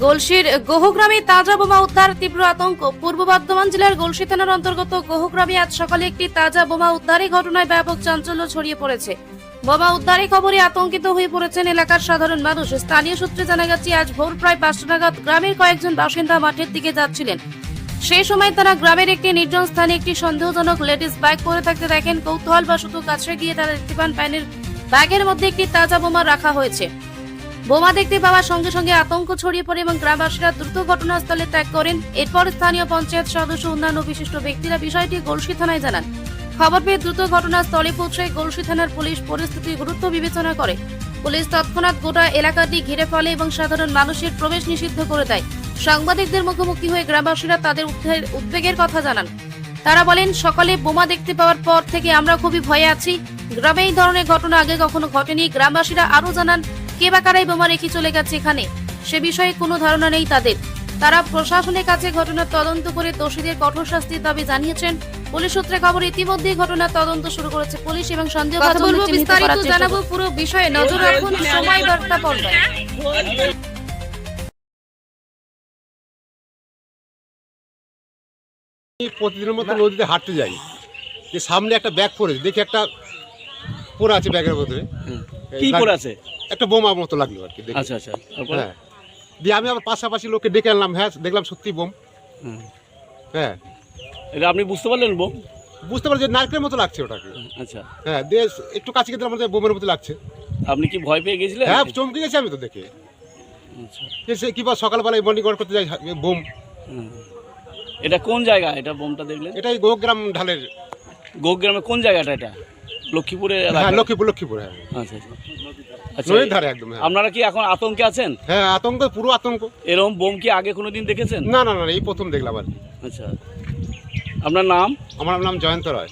গলসির গোহগ্রামে তাজা বোমা উদ্ধার, তীব্র আতঙ্ক। পূর্ব বর্ধমান জেলার গলসি থানার অন্তর্গত গোহগ্রামে আজ সকালে একটি তাজা বোমা উদ্ধারের ঘটনায় ব্যাপক চাঞ্চল্য ছড়িয়ে পড়েছে। বোমা উদ্ধারের খবরে আতঙ্কিত হয়ে পড়েছেন এলাকার সাধারণ মানুষ। স্থানীয় সূত্রে জানা গেছে, আজ ভোর প্রায় পাঁচটা নাগাদ গ্রামের কয়েকজন বাসিন্দা মাঠের দিকে যাচ্ছিলেন। সেই সময় তারা গ্রামের একটি নির্জন স্থানে একটি সন্দেহজনক লেডিস বাইক পরে থাকতে দেখেন কৌতূহল বা শুধু কাছে গিয়ে তারা দেখতে পান প্যানের ব্যাগের মধ্যে একটি তাজা বোমা রাখা হয়েছে। বোমা দেখতে পাওয়ার সঙ্গে সঙ্গে আতঙ্ক ছড়িয়ে পড়ে এবং গ্রামবাসীরা দ্রুত ঘটনাস্থলে ত্যাগ করেন। এরপর স্থানীয় পঞ্চায়েত সদস্য অন্যান্য বিশিষ্ট ব্যক্তিরা বিষয়টি গলসি থানায় জানান। খবর পেয়ে দ্রুত ঘটনাস্থলে পৌঁছে গলসি থানার পুলিশ পরিস্থিতির গুরুত্ব বিবেচনা করে। পুলিশ তৎক্ষণাৎ গোটা এলাকাটি ঘিরে ফেলে এবং সাধারণ মানুষের প্রবেশ নিষিদ্ধ করে দেয়। সাংবাদিকদের মুখোমুখি হয়ে গ্রামবাসীরা তাদের উদ্বেগের কথা জানান। তারা বলেন, সকালে বোমা দেখতে পাওয়ার পর থেকে আমরা খুবই ভয়ে আছি। গ্রামে এই ধরনের ঘটনা আগে কখনো ঘটেনি। গ্রামবাসীরা আরও জানান কে বা কারাই বোমা রেখে চলে গেছে এখানে? সে বিষয়ে কোনো ধারণা নেই তাদের। তারা প্রশাসনের কাছে ঘটনার তদন্ত করে দোষীদের কঠোর শাস্তির দাবি জানিয়েছেন। পুলিশ সূত্রে খবর ইতিমধ্যেই ঘটনার তদন্ত শুরু করেছে পুলিশ এবং সন্দেহ বিস্তারিত জানাব পুরো বিষয়ে। নজর রাখুন সময় বার্তা পর্দায় প্রতিদিনের মতো নদীতে হাঁটতে যাই। যে সামনে একটা ব্যাগ পড়েছে দেখি একটা পড়ে আছে ব্যাগের মধ্যে। কি করে আছে? একটা বোমা মতো লাগল আর কি আচ্ছা আচ্ছা হ্যাঁ। দিয়ে আমি আবার পাশাপাশি লোককে ডেকে আনলাম হ্যাঁ দেখলাম সত্যি বোম। হ্যাঁ। এটা আপনি বুঝতে পারলেন বোম? বুঝতে পারছি যে নারকেলের মতো লাগছে ওটাকে। আচ্ছা। হ্যাঁ দিয়ে একটু কাছে গেলে আমাদের বোমের মতো লাগছে। আপনি কি ভয় পেয়ে গেছিলেন? হ্যাঁ চমকে গেছি আমি তো দেখে। আচ্ছা। সে কিবা সকালবেলায় মর্নিং ওয়াক করতে যাই বোম। এটা কোন জায়গা এটা বোমটা দেখলেন? এটাই গোগ্রাম ঢালের। গোগ্রামে কোন জায়গাটা এটা? লক্ষ্মীপুরের এলাকা হ্যাঁ লক্ষ্মীপুর লক্ষ্মীপুর হ্যাঁ। আচ্ছা আচ্ছা। আচ্ছা নদীর ধারে একদম হ্যাঁ। আপনারা কি এখন আতঙ্কে আছেন? হ্যাঁ আতঙ্ক পুরো আতঙ্ক। এরকম বোম কি আগে কোনোদিন দেখেছেন? না না না এই প্রথম দেখলাম আর আচ্ছা। আপনার নাম? আমার নাম জয়ন্ত রায়।